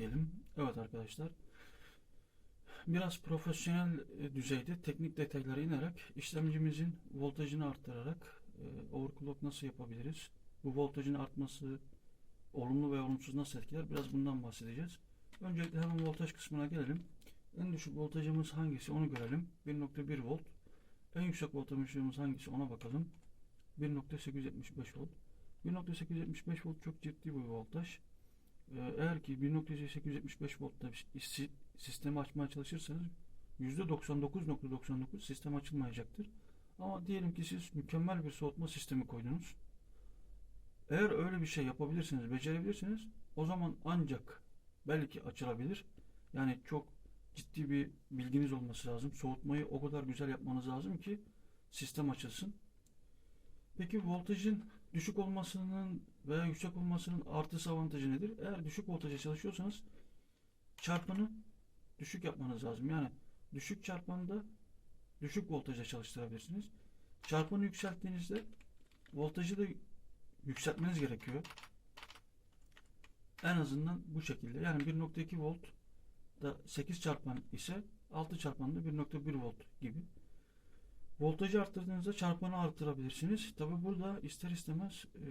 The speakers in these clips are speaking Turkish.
diyelim. Evet arkadaşlar. Biraz profesyonel e, düzeyde teknik detaylara inerek işlemcimizin voltajını arttırarak e, overclock nasıl yapabiliriz? Bu voltajın artması olumlu ve olumsuz nasıl etkiler? Biraz bundan bahsedeceğiz. Öncelikle hemen voltaj kısmına gelelim. En düşük voltajımız hangisi onu görelim. 1.1 volt. En yüksek voltajımız hangisi ona bakalım. 1.875 volt. 1.875 volt çok ciddi bir voltaj. Ee, Eğer ki 1.875 voltta sistemi açmaya çalışırsanız %99.99 sistem açılmayacaktır. Ama diyelim ki siz mükemmel bir soğutma sistemi koydunuz. Eğer öyle bir şey yapabilirsiniz, becerebilirsiniz o zaman ancak belki açılabilir. Yani çok ciddi bir bilginiz olması lazım. Soğutmayı o kadar güzel yapmanız lazım ki sistem açılsın. Peki voltajın düşük olmasının veya yüksek olmasının artısı avantajı nedir? Eğer düşük voltaja çalışıyorsanız çarpanı düşük yapmanız lazım. Yani düşük çarpanda düşük voltaja çalıştırabilirsiniz. Çarpanı yükselttiğinizde voltajı da yükseltmeniz gerekiyor. En azından bu şekilde. Yani 1.2 volt da 8 çarpan ise 6 çarpan da 1.1 volt gibi. Voltajı arttırdığınızda çarpanı arttırabilirsiniz. Tabi burada ister istemez e,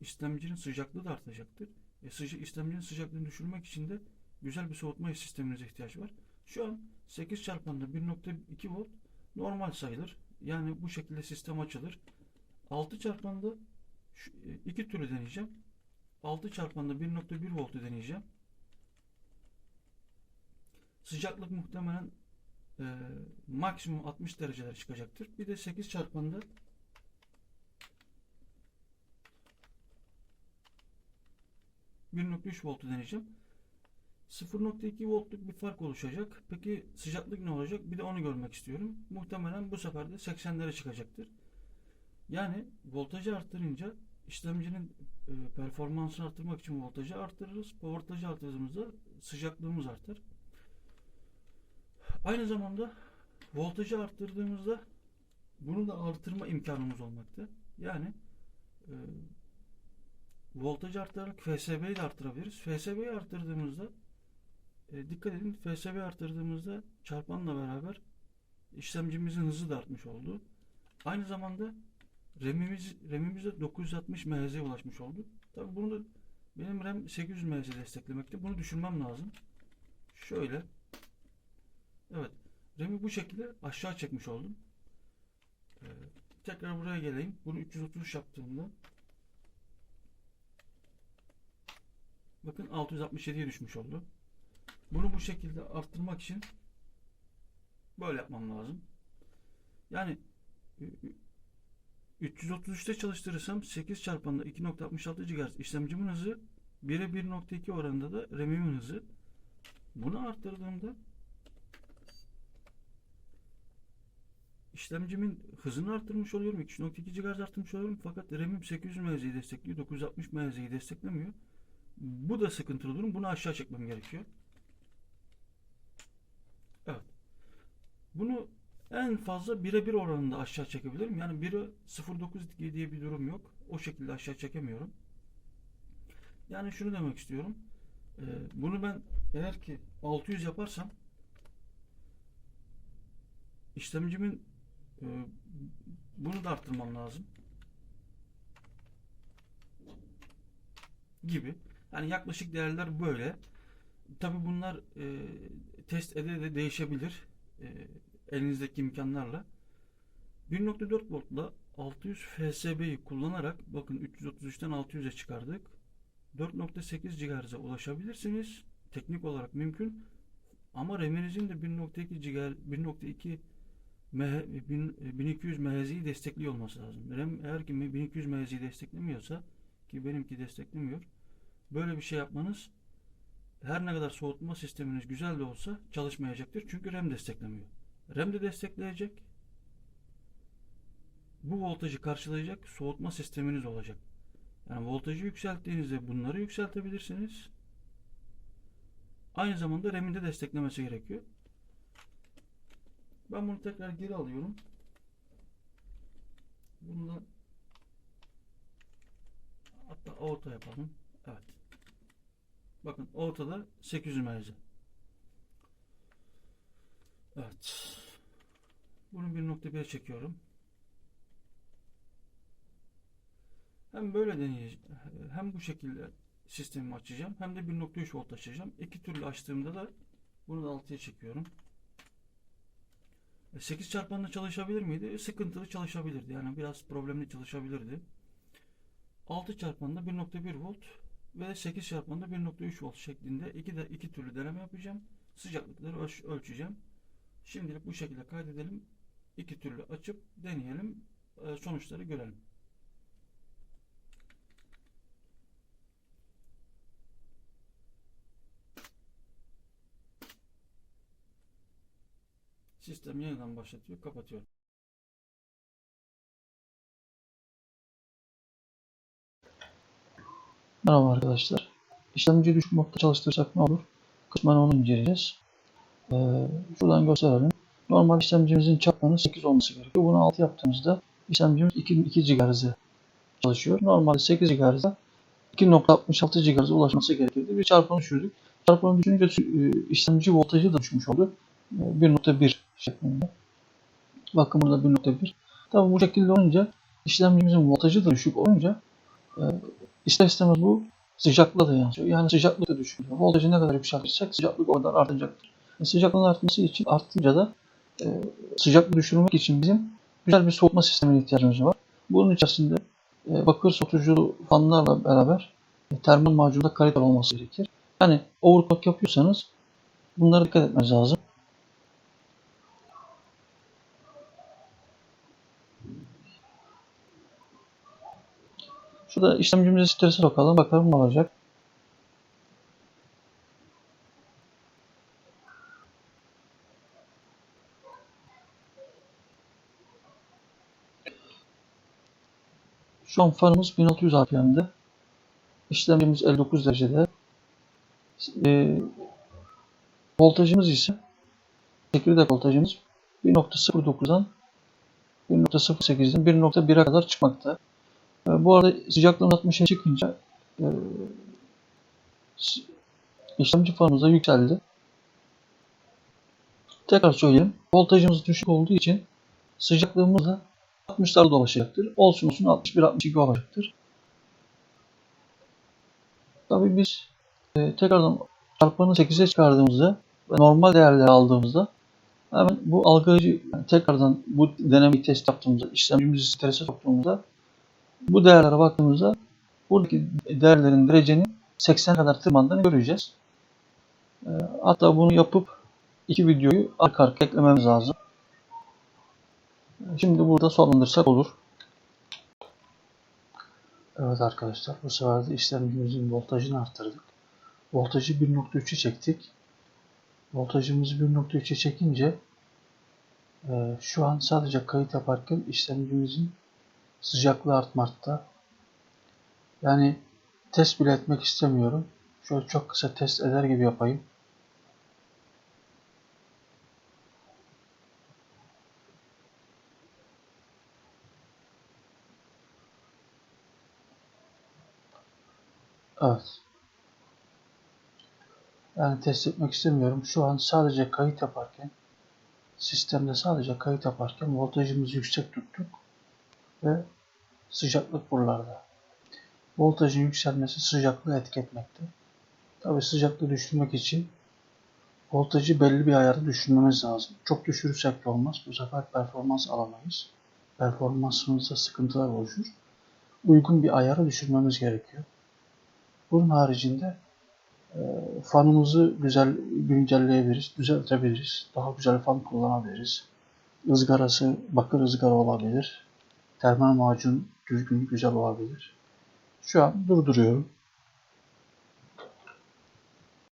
işlemcinin sıcaklığı da artacaktır. E, sıca, işlemcinin sıcaklığını düşürmek için de güzel bir soğutma sisteminize ihtiyaç var. Şu an 8 çarpanda 1.2 volt normal sayılır. Yani bu şekilde sistem açılır. 6 çarpanda e, iki türlü deneyeceğim. 6 çarpanda 1.1 voltu deneyeceğim. Sıcaklık muhtemelen e, maksimum 60 dereceler çıkacaktır. Bir de 8 çarpanda ...1.3 voltu deneyeceğim. 0.2 voltluk bir fark oluşacak. Peki sıcaklık ne olacak? Bir de onu görmek istiyorum. Muhtemelen bu sefer de 80'lere çıkacaktır. Yani voltajı arttırınca işlemcinin e, performansını arttırmak için voltajı arttırırız. Bu voltajı arttırdığımızda sıcaklığımız artar. Aynı zamanda voltajı arttırdığımızda bunu da artırma imkanımız olmakta. Yani e, voltajı arttırarak FSB'yi de arttırabiliriz. FSB'yi arttırdığımızda e, dikkat edin FSB arttırdığımızda çarpanla beraber işlemcimizin hızı da artmış oldu. Aynı zamanda RAM'imiz RAM'imizde 960 MHz'ye ulaşmış oldu. Tabii bunu da benim RAM 800 MHz desteklemekte. Bunu düşürmem lazım. Şöyle Evet. RAM'i bu şekilde aşağı çekmiş oldum. Ee, tekrar buraya geleyim. Bunu 333 yaptığımda bakın 667'ye düşmüş oldu. Bunu bu şekilde arttırmak için böyle yapmam lazım. Yani 333'te çalıştırırsam 8 çarpanında 2.66 GHz işlemcimin hızı 1'e 1.2 oranında da RAM'imin hızı. Bunu arttırdığımda işlemcimin hızını arttırmış oluyorum. 2.2 GHz arttırmış oluyorum. Fakat RAM'im 800 MHz'yi destekliyor. 960 MHz'yi desteklemiyor. Bu da sıkıntılı durum. Bunu aşağı çekmem gerekiyor. Evet. Bunu en fazla birebir oranında aşağı çekebilirim. Yani 1'e 0.9 diye bir durum yok. O şekilde aşağı çekemiyorum. Yani şunu demek istiyorum. Ee, bunu ben eğer ki 600 yaparsam işlemcimin e, bunu da arttırmam lazım. Gibi. Yani yaklaşık değerler böyle. Tabi bunlar e, test ede de değişebilir. E, elinizdeki imkanlarla. 1.4 voltla 600 FSB'yi kullanarak bakın 333'ten 600'e çıkardık. 4.8 GHz'e ulaşabilirsiniz. Teknik olarak mümkün. Ama RAM'inizin de 1.2 GHz 1.2 1200 MHz'yi destekliyor olması lazım. RAM eğer ki 1200 MHz'yi desteklemiyorsa ki benimki desteklemiyor. Böyle bir şey yapmanız her ne kadar soğutma sisteminiz güzel de olsa çalışmayacaktır. Çünkü RAM desteklemiyor. RAM de destekleyecek. Bu voltajı karşılayacak soğutma sisteminiz olacak. Yani voltajı yükselttiğinizde bunları yükseltebilirsiniz. Aynı zamanda RAM'in de desteklemesi gerekiyor. Ben bunu tekrar geri alıyorum. Bunu hatta auto yapalım. Evet. Bakın ortada 800 MHz. Evet. Bunu 1.1'e çekiyorum. Hem böyle deneyeceğim, hem bu şekilde sistemi açacağım, hem de 1.3 volt açacağım. İki türlü açtığımda da bunu da 6'ya çekiyorum. 8 çarpanla çalışabilir miydi? Sıkıntılı çalışabilirdi. Yani biraz problemli çalışabilirdi. 6 çarpanla 1.1 volt ve 8 çarpanla 1.3 volt şeklinde iki de iki türlü deneme yapacağım. Sıcaklıkları ölç- ölçeceğim. Şimdilik bu şekilde kaydedelim. İki türlü açıp deneyelim. Ee, Sonuçları görelim. Sistem yeniden başlatıyor, kapatıyor. Merhaba arkadaşlar. İşlemci düşük modda çalıştırırsak ne olur? Kısmen onu inceleyeceğiz. Ee, şuradan gösterelim. Normal işlemcimizin çapının 8 olması gerekiyor. Bunu 6 yaptığımızda işlemcimiz 2, 2 GHz'e çalışıyor. Normalde 8 GHz'da 2.66 GHz'e ulaşması gerekirdi. Bir çarpanı düşürdük. Çarpanı düşününce e, işlemci voltajı da düşmüş oldu. E, 1.1 şeklinde. Bakın burada 1.1. Tabi bu şekilde olunca işlemcimizin voltajı da düşük olunca e, İster istemez bu sıcaklığa da yansıyor. Yani sıcaklık da düşüyor. Voltajı ne kadar yükseltirsek sıcaklık o kadar artacaktır. E, sıcaklığın artması için artınca da e, sıcaklığı düşürmek için bizim güzel bir soğutma sistemine ihtiyacımız var. Bunun içerisinde e, bakır soğutucu fanlarla beraber e, termal macunda kaliteli olması gerekir. Yani overclock yapıyorsanız bunlara dikkat etmeniz lazım. Şurada işlemcimizi strese bakalım. Bakalım ne olacak. Şu an fanımız 1600 RPM'de. İşlemcimiz 59 derecede. E, voltajımız ise çekirdek voltajımız 1.09'dan 1.08'den 1.1'e kadar çıkmakta. E, bu arada sıcaklığın 60'a çıkınca e, işlemci fanımız da yükseldi. Tekrar söyleyeyim. Voltajımız düşük olduğu için sıcaklığımız da 60'larda dolaşacaktır. Olsun olsun 61-62 olacaktır. Tabii biz e, tekrardan çarpanı 8'e çıkardığımızda ve normal değerleri aldığımızda hemen bu algılayıcı yani tekrardan bu denemeyi test yaptığımızda işlemcimizi strese soktuğumuzda bu değerlere baktığımızda buradaki değerlerin derecenin 80 kadar tırmandığını göreceğiz. E, hatta bunu yapıp iki videoyu arka arka eklememiz lazım. Şimdi burada sonlandırsak olur. Evet arkadaşlar bu sefer de işlemcimizin voltajını arttırdık. Voltajı 1.3'e çektik. Voltajımızı 1.3'e çekince e, şu an sadece kayıt yaparken işlemcimizin sıcaklığı artmakta. Yani test bile etmek istemiyorum. Şöyle çok kısa test eder gibi yapayım. Evet. Yani test etmek istemiyorum. Şu an sadece kayıt yaparken sistemde sadece kayıt yaparken voltajımızı yüksek tuttuk ve sıcaklık buralarda. Voltajın yükselmesi sıcaklığı etki etmekte. Tabi sıcaklığı düşürmek için voltajı belli bir ayarda düşürmemiz lazım. Çok düşürürsek de olmaz. Bu sefer performans alamayız. Performansımızda sıkıntılar oluşur. Uygun bir ayara düşürmemiz gerekiyor. Bunun haricinde e, fanımızı güzel güncelleyebiliriz, düzeltebiliriz. Daha güzel fan kullanabiliriz. Izgarası bakır ızgara olabilir. Termal macun düzgün güzel olabilir. Şu an durduruyorum.